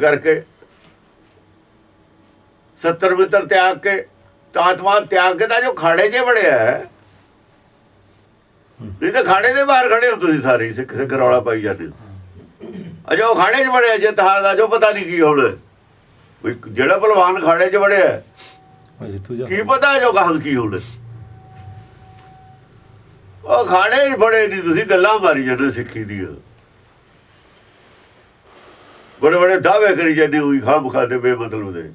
ਕਰਕੇ 70 ਮਿੱਤਰ ਤਿਆਗ ਕੇ ਤਾਤਮਾ ਤਿਆਗ ਕੇ ਤਾਂ ਜੋ ਖਾੜੇ 'ਚ ਵੜਿਆ ਹੈ ਨਹੀਂ ਤਾਂ ਖਾੜੇ ਦੇ ਬਾਹਰ ਖੜੇ ਹੋ ਤੁਸੀਂ ਸਾਰੇ ਸਿੱਖ ਸਿੱਖ ਰੌਲਾ ਪਾਈ ਜਾਂਦੇ ਹੋ। ਅਜੋ ਖਾੜੇ 'ਚ ਵੜਿਆ ਜੇ ਤਹਾਰ ਦਾ ਜੋ ਪਤਾ ਨਹੀਂ ਕੀ ਹੋਣਾ। ਵੀ ਜਿਹੜਾ ਪਹਿਲਵਾਨ ਖਾੜੇ 'ਚ ਵੜਿਆ ਕੀ ਪਤਾ ਜੋ ਗਾਹਾਂ ਕੀ ਹੋਣਾ। ਉਹ ਖਾੜੇ 'ਚ ਬੜੇ ਨਹੀਂ ਤੁਸੀਂ ਗੱਲਾਂ ਮਾਰੀ ਜਾਂਦੇ ਸਿੱਖੀ ਦੀਆਂ। ਬੜੇ ਬੜੇ ਦਾਅਵੇ ਕਰੀ ਜਾਂਦੇ ਹੋਈ ਖਾਮ ਖਾਦੇ ਬੇਮਤਲਬ ਦੇ।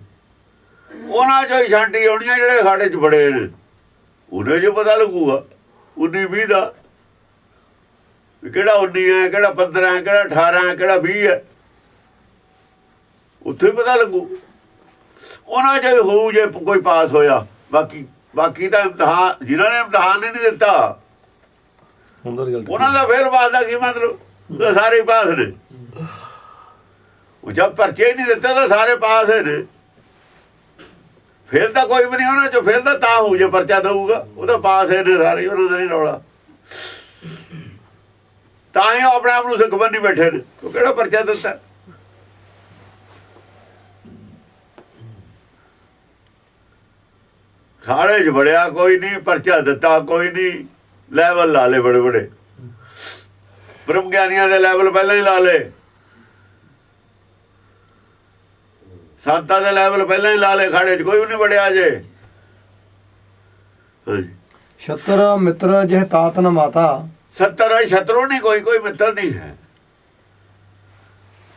ਉਹਨਾਂ ਚੋਂ ਹੀ ਛਾਂਟੀ ਆਉਣੀਆਂ ਜਿਹੜੇ ਖਾੜੇ 'ਚ ਬੜੇ ਨੇ। ਉਹਨੇ ਜੋ ਪਤਾ ਲੱਗੂਗਾ 19 20 ਦਾ। ਕਿਹੜਾ 19 ਹੈ ਕਿਹੜਾ 15 ਹੈ ਕਿਹੜਾ 18 ਹੈ ਕਿਹੜਾ 20 ਹੈ ਉੱਥੇ ਪਤਾ ਲੱਗੂ। ਉਹਨਾਂ ਜੇ ਹੋਊ ਜੇ ਕੋਈ ਪਾਸ ਹੋਇਆ। ਬਾਕੀ ਬਾਕੀ ਤਾਂ ਇਮਤਿਹਾਨ ਜਿਨ੍ਹਾਂ ਨੇ ਇਮਤਿਹਾਨ ਨਹੀਂ ਦਿੱਤਾ। ਉਹਨਾਂ ਦਾ ਫੇਲ ਪਾਸ ਦਾ ਕੀ ਮਤਲਬ? ਉਹ ਸਾਰੇ ਪਾਸ ਨੇ। ਉਹ ਜਦ ਪਰਚੇ ਹੀ ਨਹੀਂ ਦਿੱਤੇ ਤਾਂ ਸਾਰੇ ਪਾਸ ਨੇ। ਫਿਰ ਤਾਂ ਕੋਈ ਵੀ ਨਹੀਂ ਉਹਨਾਂ ਚੋਂ ਫੇਲ ਤਾਂ ਤਾਂ ਹੋਊ ਜੇ ਪਰਚਾ ਦਊਗਾ। ਉਹ ਤਾਂ ਪਾਸ ਨੇ ਸਾਰੇ, ਉਹਨਾਂ ਦਾ ਨਹੀਂ ਰੌਲਾ। ਤਾਂ ਹੀ ਉਹ ਆਪਣੇ ਆਪ ਨੂੰ ਸਿੱਖ ਬੰਨੀ ਬੈਠੇ ਨੇ। ਉਹ ਕਿਹੜਾ ਪਰਚਾ ਦਿੱਤਾ? ਖਾੜੇ 'ਚ ਬੜਿਆ ਕੋਈ ਨਹੀਂ, ਪਰਚਾ ਦਿੱਤਾ ਕੋਈ ਨਹੀਂ। ਲੈਵਲ ਲਾ ਲੇ ਬੜੇ ਬੜੇ ਬ੍ਰਹਮ ਗਿਆਨੀਆਂ ਦੇ ਲੈਵਲ ਪਹਿਲਾਂ ਹੀ ਲਾ ਲੇ ਸੰਤਾਂ ਦੇ ਲੈਵਲ ਪਹਿਲਾਂ ਹੀ ਲਾ ਲੇ ਖਾੜੇ 'ਚ ਕੋਈ ਵੀ ਨਹੀਂ ਬੜਿਆ ਜੇ। ਹਾਂਜੀ। ਛਤਰ ਮਿੱਤਰ ਜਿਹ ਤਾਤ ਨ ਮਾਤਾ। 70 ਹੈ ਸ਼ਤਰੂ ਨਹੀਂ ਕੋਈ ਕੋਈ ਮਿੱਤਰ ਨਹੀਂ ਹੈ।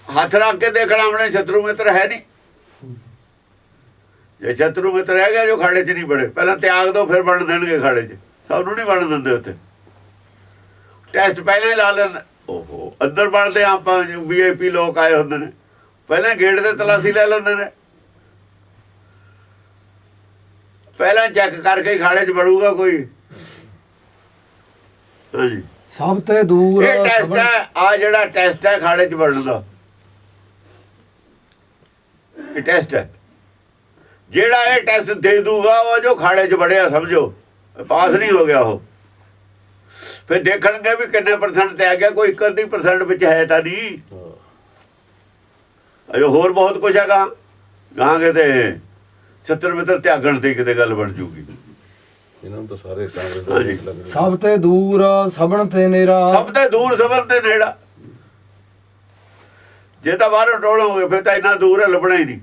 ਹੱਥ ਰੱਖ ਕੇ ਦੇਖਣਾ ਆਪਣੇ ਸ਼ਤਰੂ ਮਿੱਤਰ ਹੈ ਨਹੀਂ। ਜੇ ਸ਼ਤਰੂ ਮਿੱਤਰ ਹੈਗਾ ਜੋ ਖਾੜੇ 'ਚ ਨਹੀਂ ਬੜੇ ਪਹਿਲਾਂ ਤਿਆਗ ਦੋ ਫਿਰ ਬਣ ਦੇਣਗੇ ਖਾੜੇ 'ਚ। ਸਭ ਨੂੰ ਨਹੀਂ ਬਣ ਦਿੰਦੇ ਉੱਥੇ। ਟੈਸਟ ਪਹਿਲਾਂ ਹੀ ਲਾ ਲੈਣ ਓਹੋ ਅੰਦਰ ਬਣਦੇ ਆਪਾਂ ਵੀਆਈਪੀ ਲੋਕ ਆਏ ਹੁੰਦੇ ਨੇ। ਪਹਿਲਾਂ ਗੇਟ ਤੇ ਤਲਾਸੀ ਲੈ ਲੈਂਦੇ ਨੇ। ਪਹਿਲਾਂ ਚੈੱਕ ਕਰਕੇ ਹੀ ਖਾੜੇ 'ਚ ਵੜੂਗਾ ਕੋਈ। ਹਾਂਜੀ। ਸਭ ਤੇ ਦੂਰ ਇਹ ਟੈਸਟ ਹੈ ਆ ਜਿਹੜਾ ਟੈਸਟ ਹੈ ਖਾੜੇ 'ਚ ਵੜਨ ਦਾ ਇਹ ਟੈਸਟ ਹੈ। ਜਿਹੜਾ ਇਹ ਟੈਸਟ ਦੇ ਦੂਗਾ ਉਹ ਜੋ ਖਾੜੇ 'ਚ ਵੜਿਆ ਸਮਝੋ। ਪਾਸ ਨਹੀਂ ਹੋ ਗਿਆ ਉਹ। ਫਿਰ ਦੇਖਣਗੇ ਵੀ ਕਿੰਨੇ ਪਰਸੈਂਟ ਤੇ ਆ ਗਿਆ ਕੋਈ 1% ਵਿੱਚ ਹੈ ਤਾਂ ਨਹੀਂ। ਅਜੋ ਹੋਰ ਬਹੁਤ ਕੁਝ ਹੈਗਾ। ਗਾਂ ਕਿਤੇ 70 ਮਿੱਤਰ ਤਿਆਗਣ ਤੇ ਕਿਤੇ ਗੱਲ ਬਣ ਜੂਗੀ। ਇਹਨਾਂ ਨੂੰ ਤਾਂ ਸਾਰੇ ਕਾਂਗਰਸ। ਦੇ ਸਭ ਤੇ ਦੂਰ ਸਭਨ ਤੇ ਨੇਰਾ ਸਭ ਤੋਂ ਦੂਰ ਸਬਰ ਤੇ ਨੇੜਾ। ਜੇ ਤਾਂ ਬਾਹਰੋਂ ਟੋਲੋਗੇ ਫਿਰ ਤਾਂ ਇੰਨਾ ਦੂਰ ਹੈ ਲੱਭਣਾ ਹੀ ਨਹੀਂ।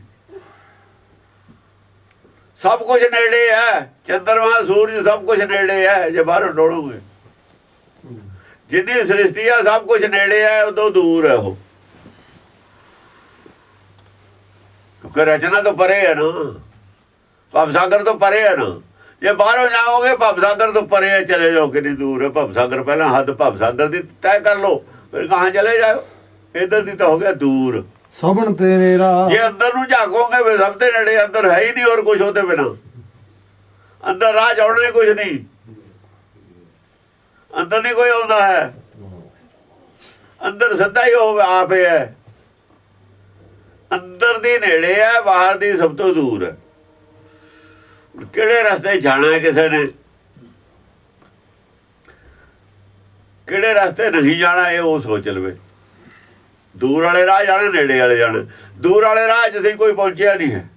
ਸਭ ਕੁਝ ਨੇੜੇ ਹੈ। ਚੰਦਰਮਾ ਸੂਰਜ ਸਭ ਕੁਝ ਨੇੜੇ ਹੈ ਜੇ ਬਾਹਰੋਂ ਟੋਲੋਗੇ ਜਿੰਨੀ ਸ੍ਰਿਸ਼ਟੀ ਆ ਸਭ ਕੁਝ ਨੇੜੇ ਹੈ ਉਦੋਂ ਦੂਰ ਹੈ ਉਹ। ਕਿਉਂਕਿ ਰਚਨਾ ਤੋਂ ਪਰੇ ਹੈ ਨਾ। ਭਵ ਸਾਗਰ ਤੋਂ ਪਰੇ ਹੈ ਨਾ। ਜੇ ਬਾਹਰੋਂ ਜਾਓਗੇ ਭਵ ਸਾਗਰ ਤੋਂ ਪਰੇ ਹੈ ਚਲੇ ਜਾਓ ਕਿੰਨੀ ਦੂਰ ਹੈ ਭਵ ਸਾਗਰ ਪਹਿਲਾਂ ਹੱਦ ਭਵ ਸਾਗਰ ਦੀ ਤੈਅ ਕਰ ਲਓ ਫਿਰ ਕਹਾਂ ਚਲੇ ਜਾਓ ਇਧਰ ਦੀ ਤਾਂ ਹੋ ਗਿਆ ਦੂਰ। ਸਭਨ ਤੇ ਨੇਰਾ ਜੇ ਅੰਦਰ ਨੂੰ ਝਾਕੋਗੇ ਵੀ ਸਭ ਦੇ ਨੇੜੇ ਅੰਦਰ ਹੈ ਹੀ ਨਹੀਂ ਹੋਰ ਕੁਝ ਉਹਦੇ ਬਿਨਾ। ਅੰਦਰ ਰਾਹ ਜਾਉਣਾ ਕੁਝ ਨਹੀਂ। ਅੰਦਰ ਨਹੀਂ ਕੋਈ ਆਉਂਦਾ ਹੈ। ਅੰਦਰ ਸਿੱਧਾ ਹੀ ਹੋਵੇ ਆਪੇ ਹੈ। ਦੀ ਨੇੜੇ ਹੈ ਬਾਹਰ ਦੀ ਸਭ ਤੋਂ ਦੂਰ। ਹੈ ਕਿਹੜੇ ਰਸਤੇ ਜਾਣਾ ਹੈ ਕਿਸੇ ਨੇ? ਕਿਹੜੇ ਰਸਤੇ ਨਹੀਂ ਜਾਣਾ ਇਹ ਉਹ ਸੋਚ ਲਵੇ। ਦੂਰ ਵਾਲੇ ਰਾਹ ਜਾਣਾ, ਨੇੜੇ ਵਾਲੇ ਜਾਣਾ। ਦੂਰ ਵਾਲੇ ਰਾਹ 'ਚ ਅਸੀਂ ਕੋਈ ਪਹੁੰਚਿਆ ਨਹੀਂ ਹੈ।